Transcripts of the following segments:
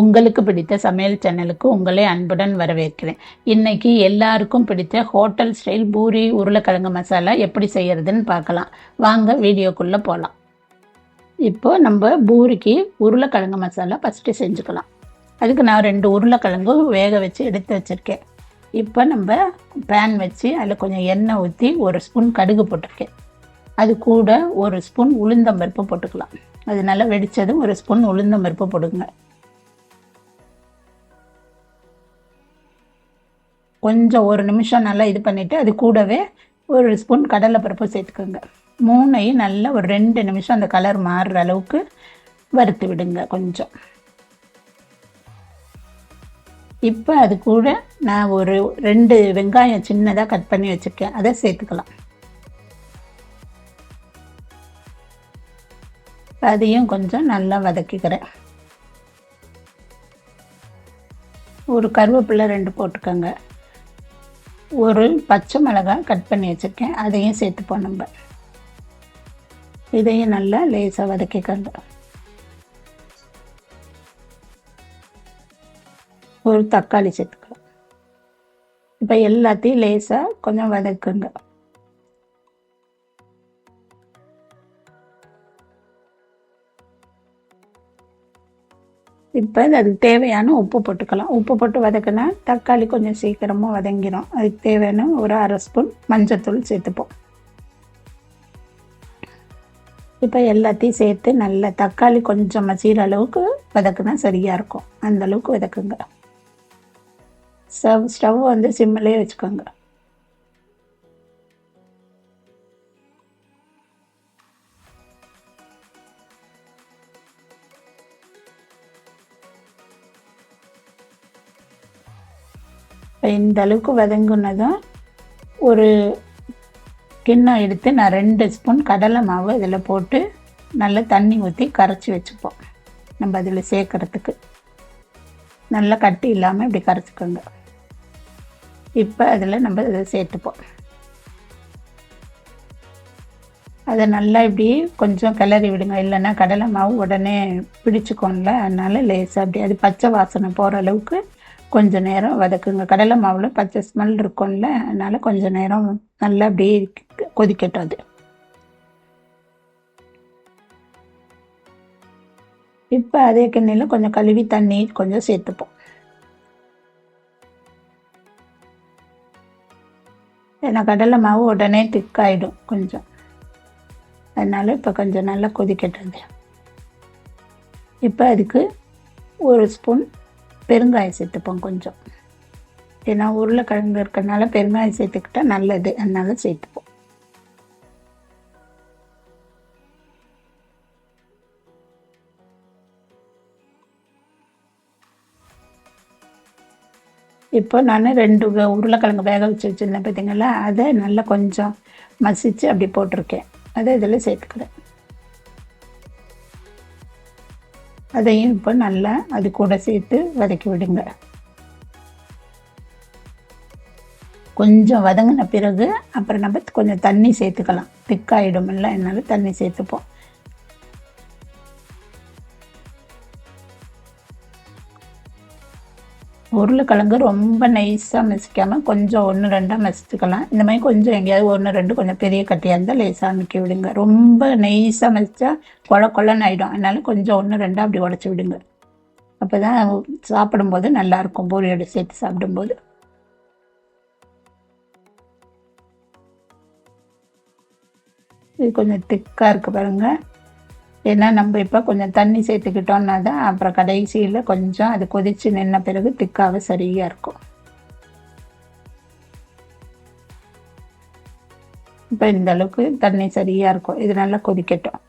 உங்களுக்கு பிடித்த சமையல் சேனலுக்கு உங்களை அன்புடன் வரவேற்கிறேன். இன்னைக்கு எல்லாருக்கும் பிடித்த ஹோட்டல் ஸ்டைல் பூரி உருளைக்கிழங்கு மசாலா எப்படி செய்யறதுன்னு பார்க்கலாம். வாங்க வீடியோக்குள்ளே போகலாம் இப்போ நம்ம பூரிக்கு உருளைக்கிழங்கு மசாலா ஃபஸ்ட்டு செஞ்சுக்கலாம். அதுக்கு நான் ரெண்டு உருளைக்கிழங்கு வேக வச்சு எடுத்து வச்சுருக்கேன். இப்போ நம்ம பேன் வச்சு அதில் கொஞ்சம் எண்ணெய் ஊற்றி ஒரு ஸ்பூன் கடுகு போட்டிருக்கேன். அது கூட ஒரு ஸ்பூன் உளுந்தம்பருப்பு போட்டுக்கலாம். அது நல்லா வெடித்ததும் ஒரு ஸ்பூன் உளுந்தம்பருப்பு போடுங்க. கொஞ்சம் ஒரு நிமிஷம் நல்லா இது பண்ணிவிட்டு அது கூடவே ஒரு ஸ்பூன் கடலைப்பருப்பு சேர்த்துக்கோங்க. மூணையும் நல்லா ஒரு ரெண்டு நிமிஷம் அந்த கலர் மாறுற அளவுக்கு வறுத்து விடுங்க கொஞ்சம். இப்போ அது கூட நான் ஒரு ரெண்டு வெங்காயம் சின்னதாக கட் பண்ணி வச்சுருக்கேன். அதை சேர்த்துக்கலாம். அதையும் கொஞ்சம் நல்லா வதக்கிக்கிறேன். ஒரு கருவேப்பிலை ரெண்டு போட்டுக்கோங்க. ஒரு பச்சை மிளகாய் கட் பண்ணி வச்சுருக்கேன். அதையும் சேர்த்துப்போம் நம்ம இதையும் நல்லா லேசாக வதக்கிக்கோங்க. ஒரு தக்காளி சேர்த்துக்கலாம். இப்போ எல்லாத்தையும் லேசாக கொஞ்சம் வதக்குங்க. இப்போ அதுக்கு தேவையான உப்பு போட்டுக்கலாம். உப்பு போட்டு வதக்குனா தக்காளி கொஞ்சம் சீக்கிரமாக வதங்கிடும் அதுக்கு தேவையான ஒரு அரை ஸ்பூன் மஞ்சத்தூள் சேர்த்துப்போம். இப்போ எல்லாத்தையும் சேர்த்து நல்ல தக்காளி கொஞ்சம் மசீர அளவுக்கு வதக்குனா சரியாக இருக்கும். அந்த அளவுக்கு வதக்குங்க. ஸ்டவ் ஸ்டவ் வந்து சிம்மிலே வச்சுக்கோங்க. இந்த அளவுக்கு வதங்குனதும் ஒரு கிண்ணம் எடுத்து நான் ரெண்டு ஸ்பூன் கடலை மாவு இதில் போட்டு நல்லா தண்ணி ஊற்றி கரைச்சி வச்சுப்போம். நம்ம அதில் சேர்க்குறதுக்கு. நல்லா கட்டி இல்லாமல் இப்படி கரைச்சிக்கோங்க. இப்போ அதில் நம்ம இதை சேர்த்துப்போம். அதை நல்லா இப்படி கொஞ்சம் கிளறி விடுங்க. இல்லைன்னா கடலை மாவு உடனே பிடிச்சிக்கோம்ல. அதனால் லேசாக அப்படி அது பச்சை வாசனை போகிற அளவுக்கு கொஞ்சம் நேரம் வதக்குங்க. கடலை மாவில் பச்சை ஸ்மெல் இருக்கும்ல அதனால் கொஞ்சம் நேரம் நல்லா அப்படியே கொதிக்கட்டும் அது. இப்போ அதே கிண்ணியில் கொஞ்சம் கழுவி தண்ணி கொஞ்சம் சேர்த்துப்போம். ஏன்னா கடலை மாவு உடனே திக்காயிடும் கொஞ்சம். அதனால் இப்போ கொஞ்சம் நல்லா கொதிக்கட்டுது இப்போ அதுக்கு ஒரு ஸ்பூன் பெருங்காயம் சேர்த்துப்போம் கொஞ்சம். ஏன்னா உருளைக்கிழங்கு இருக்கிறதுனால பெருங்காயம் சேர்த்துக்கிட்டா நல்லது. அதனால சேர்த்துப்போம். இப்போ நான் ரெண்டு உருளைக்கிழங்கு வேக வச்சு வச்சுருந்தேன் பார்த்தீங்களா அதை நல்லா கொஞ்சம் மசித்து அப்படி போட்டிருக்கேன். அதை இதில் சேர்த்துக்கிறேன். அதையும் இப்போ நல்லா அது கூட சேர்த்து வதக்கி விடுங்க. கொஞ்சம் வதங்கின பிறகு அப்புறம் நம்ம கொஞ்சம் தண்ணி சேர்த்துக்கலாம். திக்காயிடும் இல்லை என்னால் தண்ணி சேர்த்துப்போம். உருளைக்கிழங்கு ரொம்ப நைஸாக மிசிக்காமல் கொஞ்சம் ஒன்று ரெண்டாக மசிச்சுக்கலாம். இந்த மாதிரி கொஞ்சம் எங்கேயாவது ஒன்று ரெண்டு கொஞ்சம் பெரிய கட்டியாக இருந்தால் லேசாக அமைக்க விடுங்க. ரொம்ப நைஸாக மசிச்சா கொல கொலன்னு ஆகிடும் அதனால கொஞ்சம் ஒன்று ரெண்டாக அப்படி உடச்சி விடுங்க. அப்போ தான் சாப்பிடும்போது நல்லாயிருக்கும் பூரியோடு சேர்த்து சாப்பிடும்போது. இது கொஞ்சம் திக்காக இருக்குது பாருங்கள் ஏன்னா நம்ம இப்போ கொஞ்சம் தண்ணி சேர்த்துக்கிட்டோம்னா தான் அப்புறம் கடைசியில் கொஞ்சம் அது கொதித்து நின்ன பிறகு திக்காக சரியாக இருக்கும். இப்போ இந்த அளவுக்கு தண்ணி சரியாக இருக்கும். இது நல்லா கொதிக்கட்டும்.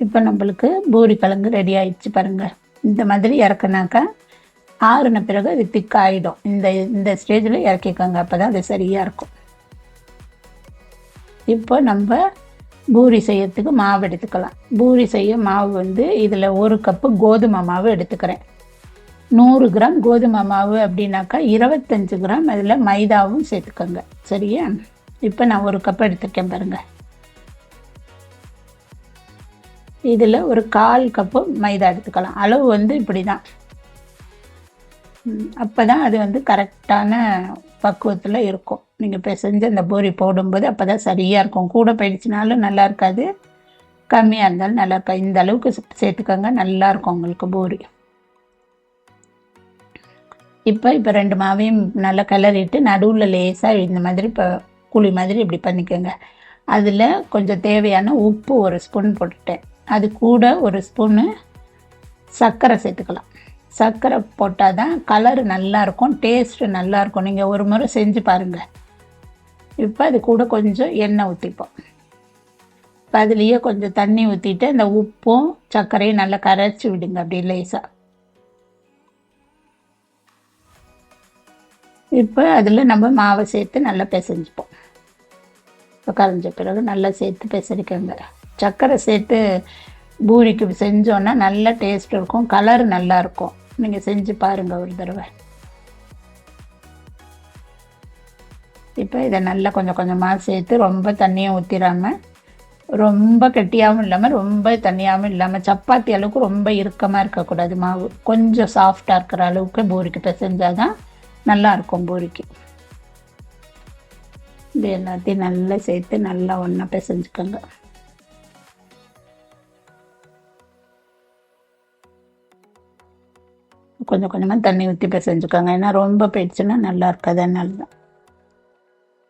இப்போ நம்மளுக்கு பூரி கிழங்கு ரெடி ஆயிடுச்சு பாருங்கள் இந்த மாதிரி இறக்குனாக்கா ஆறுன பிறகு அது திக்காயிடும் இந்த இந்த ஸ்டேஜில் இறக்கிக்கோங்க அப்போ தான் அது சரியாக இருக்கும். இப்போ நம்ம பூரி செய்யறதுக்கு மாவு எடுத்துக்கலாம். பூரி செய்ய மாவு வந்து இதில் ஒரு கப்பு கோதுமை மாவு எடுத்துக்கிறேன். நூறு கிராம் கோதுமை மாவு அப்படின்னாக்கா இருபத்தஞ்சு கிராம் அதில் மைதாவும் சேர்த்துக்கோங்க. சரியா? இப்போ நான் ஒரு கப் எடுத்துருக்கேன் பாருங்கள் இதில் ஒரு கால் கப்பு மைதா எடுத்துக்கலாம். அளவு வந்து இப்படி தான் அப்போ தான் அது வந்து கரெக்டான பக்குவத்தில் இருக்கும். நீங்கள் பிசைஞ்சு அந்த பூரி போடும்போது அப்போ தான் சரியாக இருக்கும். கூட போயிடுச்சுனாலும் நல்லா இருக்காது. கம்மியாக இருந்தாலும் நல்லா இருக்கா இந்த அளவுக்கு சேர்த்துக்கோங்க. நல்லா இருக்கும் உங்களுக்கு பூரி. இப்போ இப்போ ரெண்டு மாவையும் நல்லா கிளறிட்டு நடுவில் லேசாக இந்த மாதிரி இப்போ குழி மாதிரி இப்படி பண்ணிக்கோங்க. அதில் கொஞ்சம் தேவையான உப்பு ஒரு ஸ்பூன் போட்டுட்டேன். அது கூட ஒரு ஸ்பூனு சர்க்கரை சேர்த்துக்கலாம். சர்க்கரை போட்டால் தான் கலர் நல்லாயிருக்கும் டேஸ்ட்டு நல்லாயிருக்கும். நீங்கள் ஒரு முறை செஞ்சு பாருங்கள் இப்போ அது கூட கொஞ்சம் எண்ணெய் ஊற்றிப்போம் இப்போ அதுலேயே கொஞ்சம் தண்ணி ஊற்றிட்டு இந்த உப்பும் சர்க்கரையும் நல்லா கரைச்சி விடுங்க அப்படி லேசாக இப்போ அதில் நம்ம மாவை சேர்த்து நல்லா பிசைஞ்சுப்போம். இப்போ கரைஞ்ச பிறகு நல்லா சேர்த்து பிசரிக்கோங்க சர்க்கரை சேர்த்து பூரிக்கு செஞ்சோன்னா நல்ல டேஸ்ட் இருக்கும் கலர் நல்லா இருக்கும் நீங்கள் செஞ்சு பாருங்கள் ஒரு தடவை. இப்போ இதை நல்லா கொஞ்சம் கொஞ்சமாக சேர்த்து ரொம்ப தண்ணியும் ஊற்றிடாமல் ரொம்ப கெட்டியாகவும் இல்லாமல் ரொம்ப தண்ணியாகவும் இல்லாமல் சப்பாத்தி அளவுக்கு ரொம்ப இறுக்கமாக இருக்கக்கூடாது. மாவு கொஞ்சம் சாஃப்டாக இருக்கிற அளவுக்கு பூரிக்கு பிசைஞ்சால் தான் நல்லாயிருக்கும் பூரிக்கு. இது எல்லாத்தையும் நல்லா சேர்த்து நல்லா ஒன்றா பிசைஞ்சுக்கோங்க. கொஞ்சம் கொஞ்சமாக தண்ணி ஊற்றி பிசைஞ்சுக்கோங்க. ஏன்னா ரொம்ப போயிடுச்சுன்னா நல்லா இருக்காது. அதனால தான்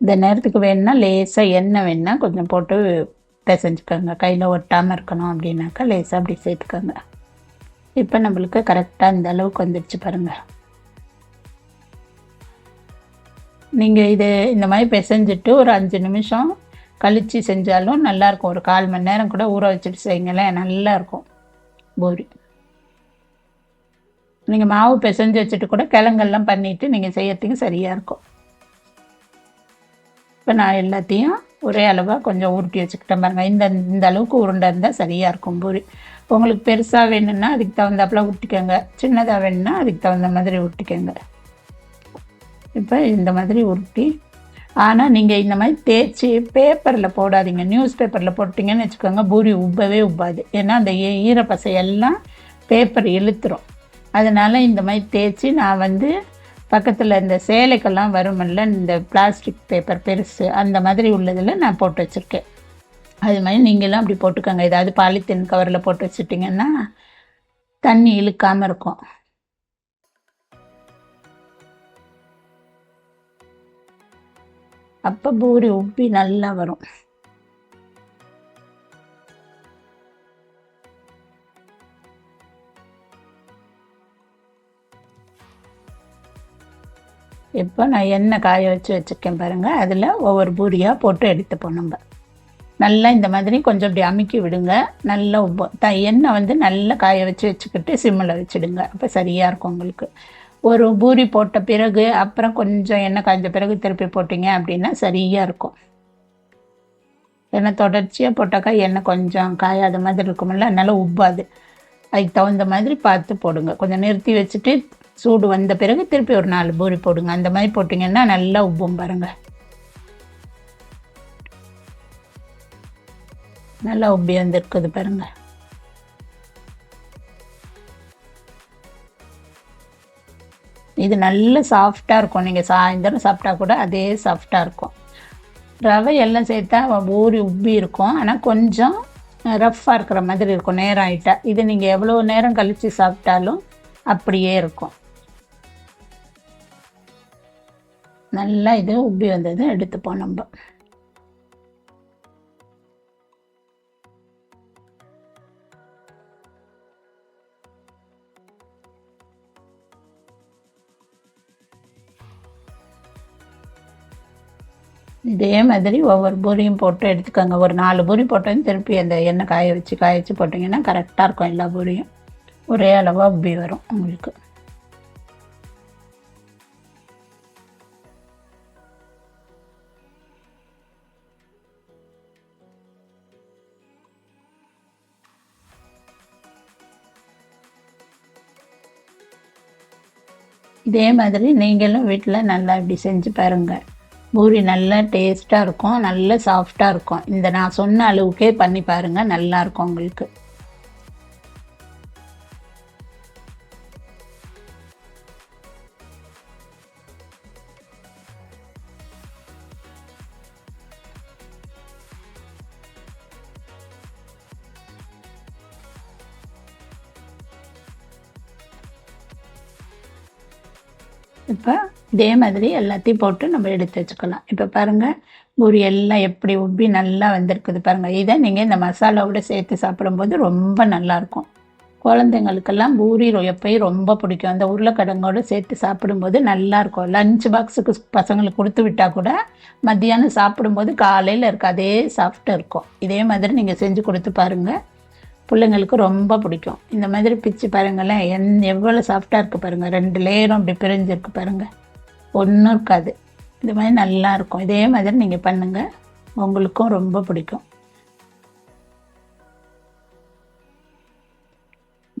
இந்த நேரத்துக்கு வேணுன்னா லேசாக எண்ணெய் வேணுன்னா கொஞ்சம் போட்டு பிசைஞ்சுக்கோங்க. கையில் ஒட்டாமல் இருக்கணும் அப்படின்னாக்கா லேசாக அப்படி சேர்த்துக்கோங்க. இப்போ நம்மளுக்கு கரெக்டாக இந்த அளவுக்கு வந்துடுச்சு பாருங்கள் நீங்கள் இது இந்த மாதிரி பிசைஞ்சிட்டு ஒரு அஞ்சு நிமிஷம் கழித்து செஞ்சாலும் நல்லாயிருக்கும் ஒரு கால் மணி நேரம் கூட ஊற வச்சுட்டு செய்யுங்களேன். நல்லாயிருக்கும் பூரி. நீங்கள் மாவு பிசைஞ்சு வச்சுட்டு கூட கிழங்கெல்லாம் பண்ணிவிட்டு நீங்கள் செய்யறதுக்கு சரியாக இருக்கும். இப்போ நான் எல்லாத்தையும் ஒரே அளவாக கொஞ்சம் உருட்டி வச்சுக்கிட்டேன் பாருங்கள் இந்த இந்த அளவுக்கு உருண்டை இருந்தால் சரியாக இருக்கும் பூரி. உங்களுக்கு பெருசாக வேணும்னா அதுக்கு தகுந்தாப்புல உருட்டிக்கோங்க. சின்னதாக வேணும்னா அதுக்கு தகுந்த மாதிரி உருட்டிக்கோங்க. இப்போ இந்த மாதிரி உருட்டி ஆனால் நீங்கள் இந்த மாதிரி தேய்ச்சி பேப்பரில் போடாதீங்க. நியூஸ் பேப்பரில் போட்டிங்கன்னு வச்சுக்கோங்க பூரி உப்பவே உப்பாது. ஏன்னா அந்த ஈரப்பசை எல்லாம் பேப்பர் இழுத்துரும். அதனால் இந்த மாதிரி தேய்ச்சி நான் வந்து பக்கத்தில் இந்த சேலைக்கெல்லாம் வருமில்ல இந்த பிளாஸ்டிக் பேப்பர் பெருசு அந்த மாதிரி உள்ளதில் நான் போட்டு வச்சுருக்கேன். அது மாதிரி நீங்களும் அப்படி போட்டுக்கோங்க. ஏதாவது பாலித்தீன் கவரில் போட்டு வச்சுட்டிங்கன்னா தண்ணி இழுக்காமல் இருக்கும். அப்போ பூரி உப்பி நல்லா வரும். இப்போ நான் எண்ணெய் காய வச்சு வச்சுருக்கேன் பாருங்கள் அதில் ஒவ்வொரு பூரியாக போட்டு எடுத்துப்போம் நம்ம. நல்லா இந்த மாதிரி கொஞ்சம் இப்படி அமுக்கி விடுங்க. நல்லா உப்பு. த எண்ணெய் வந்து நல்லா காய வச்சு வச்சுக்கிட்டு சிம்மில் வச்சுடுங்க. அப்போ சரியாக இருக்கும் உங்களுக்கு. ஒரு பூரி போட்ட பிறகு அப்புறம் கொஞ்சம் எண்ணெய் காய்ஞ்ச பிறகு திருப்பி போட்டிங்க அப்படின்னா சரியாக இருக்கும். எண்ணெய் தொடர்ச்சியாக போட்டாக்கா எண்ணெய் கொஞ்சம் காயாத மாதிரி இருக்குமில்ல அதனால் உப்பாது. அதுக்கு தகுந்த மாதிரி பார்த்து போடுங்க. கொஞ்சம் நிறுத்தி வச்சுட்டு சூடு வந்த பிறகு திருப்பி ஒரு நாலு பூரி போடுங்க. அந்த மாதிரி போட்டிங்கன்னா நல்லா உப்பும் பாருங்கள் நல்லா உப்பி வந்துருக்குது பாருங்கள் இது நல்ல சாஃப்டாக இருக்கும். நீங்கள் சாயந்தரம் சாப்பிட்டா கூட அதே சாஃப்டாக இருக்கும். ரவை எல்லாம் சேர்த்தா ஊறி உப்பி இருக்கும். ஆனால் கொஞ்சம் ரஃப்பாக இருக்கிற மாதிரி இருக்கும். நேரம் ஆகிட்டா இது நீங்கள் எவ்வளோ நேரம் கழித்து சாப்பிட்டாலும் அப்படியே இருக்கும். நல்லா இது உப்பி வந்தது எடுத்துப்போம் நம்ம. இதே மாதிரி ஒவ்வொரு பூரியும் போட்டு எடுத்துக்கோங்க. ஒரு நாலு பூரி போட்டோம் திருப்பி அந்த எண்ணெய் காய வச்சு காய வச்சு போட்டிங்கன்னா கரெக்டாக இருக்கும் எல்லா பூரியும். ஒரே அளவாக உப்பி வரும் உங்களுக்கு. இதே மாதிரி நீங்களும் வீட்டில் நல்லா இப்படி செஞ்சு பாருங்கள் பூரி நல்லா டேஸ்ட்டாக இருக்கும் நல்ல சாஃப்டாக இருக்கும். இந்த நான் சொன்ன அளவுக்கே பண்ணி பாருங்கள் நல்லாயிருக்கும் உங்களுக்கு. இப்போ இதே மாதிரி எல்லாத்தையும் போட்டு நம்ம எடுத்து வச்சுக்கலாம். இப்போ பாருங்கள் பூரி எல்லாம் எப்படி உப்பி நல்லா வந்திருக்குது பாருங்கள் இதை நீங்கள் இந்த மசாலாவோட சேர்த்து சாப்பிடும்போது ரொம்ப நல்லாயிருக்கும். குழந்தைங்களுக்கெல்லாம் பூரி எப்பயும் ரொம்ப பிடிக்கும். அந்த உருளைக்கிழங்கோடு சேர்த்து சாப்பிடும்போது நல்லாயிருக்கும். லஞ்ச் பாக்ஸுக்கு பசங்களுக்கு கொடுத்து விட்டால் கூட மத்தியானம் சாப்பிடும்போது காலையில் இருக்க அதே சாஃப்டாக இருக்கும். இதே மாதிரி நீங்கள் செஞ்சு கொடுத்து பாருங்கள் பிள்ளைங்களுக்கு ரொம்ப பிடிக்கும். இந்த மாதிரி பிச்சு பாருங்களேன். என் எவ்வளோ சாஃப்டாக இருக்குது பாருங்கள் ரெண்டு லேயரும் அப்படி பிரிஞ்சிருக்கு பாருங்கள் ஒன்றும் இருக்காது. இந்த மாதிரி நல்லாயிருக்கும் இதே மாதிரி நீங்கள் பண்ணுங்கள் உங்களுக்கும் ரொம்ப பிடிக்கும்.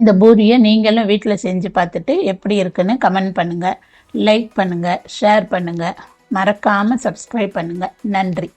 இந்த பூரியை நீங்களும் வீட்டில் செஞ்சு பார்த்துட்டு எப்படி இருக்குன்னு கமெண்ட் பண்ணுங்கள் லைக் பண்ணுங்கள் ஷேர் பண்ணுங்கள் மறக்காமல் சப்ஸ்கிரைப் பண்ணுங்கள் நன்றி.